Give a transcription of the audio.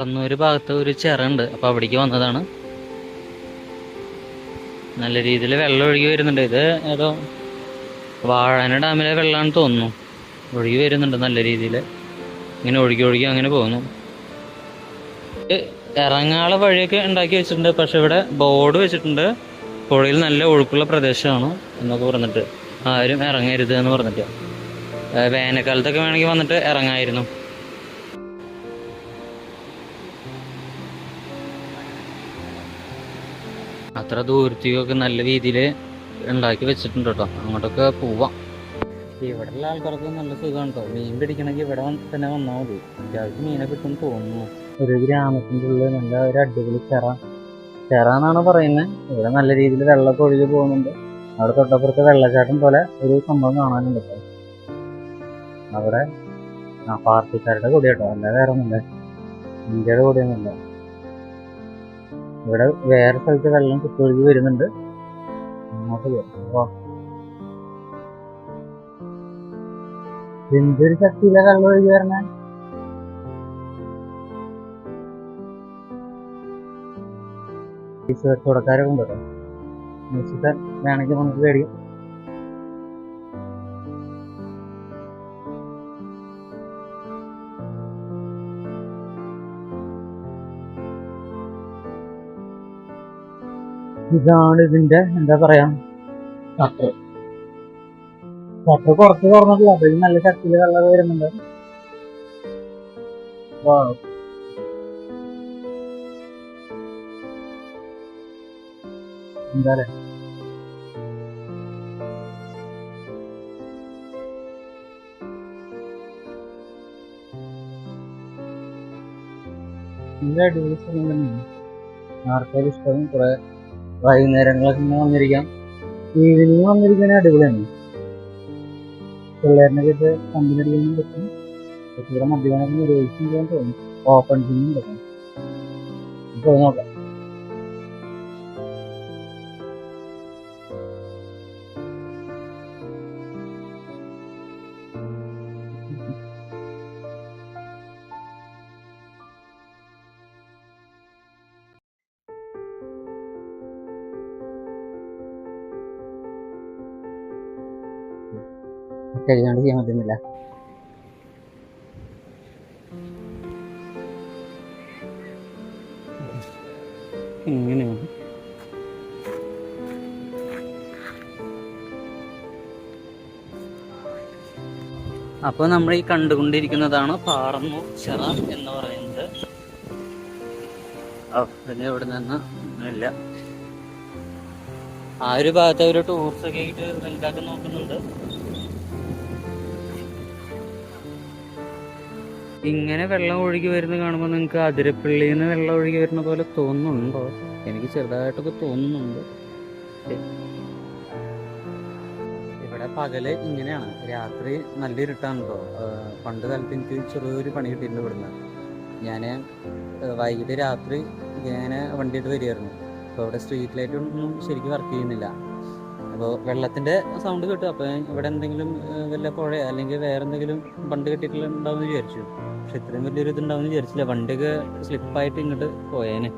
കണ്ണൂര് ഭാഗത്ത് ഒരു ചിറണ്ട്. അപ്പൊ അവിടേക്ക് വന്നതാണ്. നല്ല രീതിയിൽ വെള്ളം ഒഴുകി വരുന്നുണ്ട്. ഇത് ഏതോ വാഴന ഡാമിലെ വെള്ളമാണ് തോന്നുന്നു. ഒഴുകി വരുന്നുണ്ട് നല്ല രീതിയിൽ. ഇങ്ങനെ ഒഴുകി ഒഴുകി അങ്ങനെ പോകുന്നു. ഇത് ഇറങ്ങാനുള്ള വഴിയൊക്കെ ഉണ്ടാക്കി വെച്ചിട്ടുണ്ട്. പക്ഷെ ഇവിടെ ബോർഡ് വെച്ചിട്ടുണ്ട്. പുഴയിൽ നല്ല ഒഴുക്കുള്ള പ്രദേശമാണ് എന്നൊക്കെ പറഞ്ഞിട്ട്. ആരും ഇറങ്ങരുത് എന്ന് പറഞ്ഞിട്ട്. വേനൽക്കാലത്തൊക്കെ വേണമെങ്കിൽ വന്നിട്ട് ഇറങ്ങായിരുന്നു. അത്ര ദൂരത്തേക്കൊക്കെ നല്ല രീതിയിൽ ഉണ്ടാക്കി വെച്ചിട്ടുണ്ട് കേട്ടോ. അങ്ങോട്ടൊക്കെ പോവാം. ഇവിടെയുള്ള ആൾക്കാർക്ക് നല്ല സുഖമാണ് മീൻ പിടിക്കണമെങ്കിൽ ഇവിടെ തന്നെ വന്നാൽ മതി. അത്യാവശ്യം മീനെ കിട്ടും തോന്നുന്നു. ഒരു ഗ്രാമത്തിന്റെ ഉള്ളിൽ നല്ല ഒരു അടിപൊളി ചെറ. ചെറ എന്നാണ് പറയുന്നത് ഇവിടെ നല്ല രീതിയിൽ വെള്ളമൊക്കെ ഒഴുകി പോകുന്നുണ്ട്. അവിടെ തൊട്ടപ്പുറത്ത് വെള്ളച്ചാട്ടം പോലെ ഒരു സംഭവം കാണാനുണ്ട് അവിടെ ആ പാർട്ടിക്കാരുടെ കൂടി കേട്ടോ. അല്ലാതെ വേറെ ഒന്നുമില്ല. ഇന്ത്യയുടെ കൂടിയൊന്നുമില്ല. ഇവിടെ വേറെ സ്ഥലത്ത് വെള്ളം കുത്തൊഴുകി വരുന്നുണ്ട്. അങ്ങോട്ട് എന്തൊരു ശക്തിയിലെ വെള്ളം ഒഴുകി വരണേ? ഈ ഉണ്ട്? കേട്ടോ വേണമെങ്കിൽ നമുക്ക് പേടിയും ഇതാണ് ഇതിന്റെ എന്താ പറയാ? ഷട്ടർ. ഷട്ടർ കുറച്ച് തുറന്നിട്ടില്ല. അപ്പൊ നല്ല ശക്തിയിൽ വെള്ളം വരുന്നുണ്ട്. എന്താ പറയാ? നല്ല അടിപൊളി സ്ഥലം തന്നെയാണ്. ആർക്കാരും ഇഷ്ടം കുറെ വൈകുന്നേരങ്ങളൊക്കെ ഇങ്ങനെ വന്നിരിക്കാം. ഈവനിങ് വന്നിരിക്കാൻ അടിപൊളിയാണ്. പിള്ളേരിനൊക്കെ കമ്പനി അടിക്കാനും പറ്റും. പക്ഷേ ഇവിടെ മദ്യപാനം നിർവഹിക്കാൻ തോന്നും ഓപ്പൺ ജിമ്മും പറ്റും നോക്കാം. കഴിയാണ്ട് ചെയ്യാൻ പറ്റുന്നില്ല. ഇങ്ങനെയാണ് അപ്പോൾ നമ്മൾ ഈ കണ്ടുകൊണ്ടിരിക്കുന്നതാണ് പാറന്നൂർ ചിറ എന്ന് പറയുന്നത്. പിന്നെ ഇവിടെ നിന്ന് ഇല്ല ആ ഒരു ഭാഗത്ത് ഒരു ടൂറിസ്റ്റ് ആയിട്ട് വലുതാക്കി നോക്കുന്നുണ്ട്. ഇങ്ങനെ വെള്ളം ഒഴുകി വരുന്നത് കാണുമ്പോൾ നിങ്ങൾക്ക് അതിരപ്പള്ളിയിൽ നിന്ന് വെള്ളം ഒഴുകി വരുന്ന പോലെ തോന്നുന്നുണ്ടോ? എനിക്ക് ചെറുതായിട്ടൊക്കെ തോന്നുന്നുണ്ട്. ഇവിടെ പകൽ ഇങ്ങനെയാണ്. രാത്രി നല്ല ഇരുട്ടാണ് പണ്ട് കാലത്ത് എനിക്ക് ചെറിയൊരു പണി കിട്ടിയിട്ടുണ്ട് ഇവിടുന്ന്. ഞാൻ വൈകിട്ട് രാത്രി ഇങ്ങനെ വണ്ടിയിട്ട് വരികയായിരുന്നു. അപ്പോൾ ഇവിടെ സ്ട്രീറ്റ് ലൈറ്റ് ഒന്നും ശരിക്കും വർക്ക് ചെയ്യുന്നില്ല. അപ്പോൾ വെള്ളത്തിന്റെ സൗണ്ട് കേട്ടു. അപ്പോൾ ഇവിടെ എന്തെങ്കിലും വല്ല പുഴ അല്ലെങ്കിൽ വേറെ എന്തെങ്കിലും പണ്ട് കെട്ടിയിട്ടുണ്ടാവും എന്ന് വിചാരിച്ചു. പക്ഷെ ഇത്രയും വലിയൊരു ഇതുണ്ടാവും എന്ന് വിചാരിച്ചില്ല. വണ്ടിയൊക്കെ സ്ലിപ്പായിട്ട് ഇങ്ങോട്ട് പോയേനെ.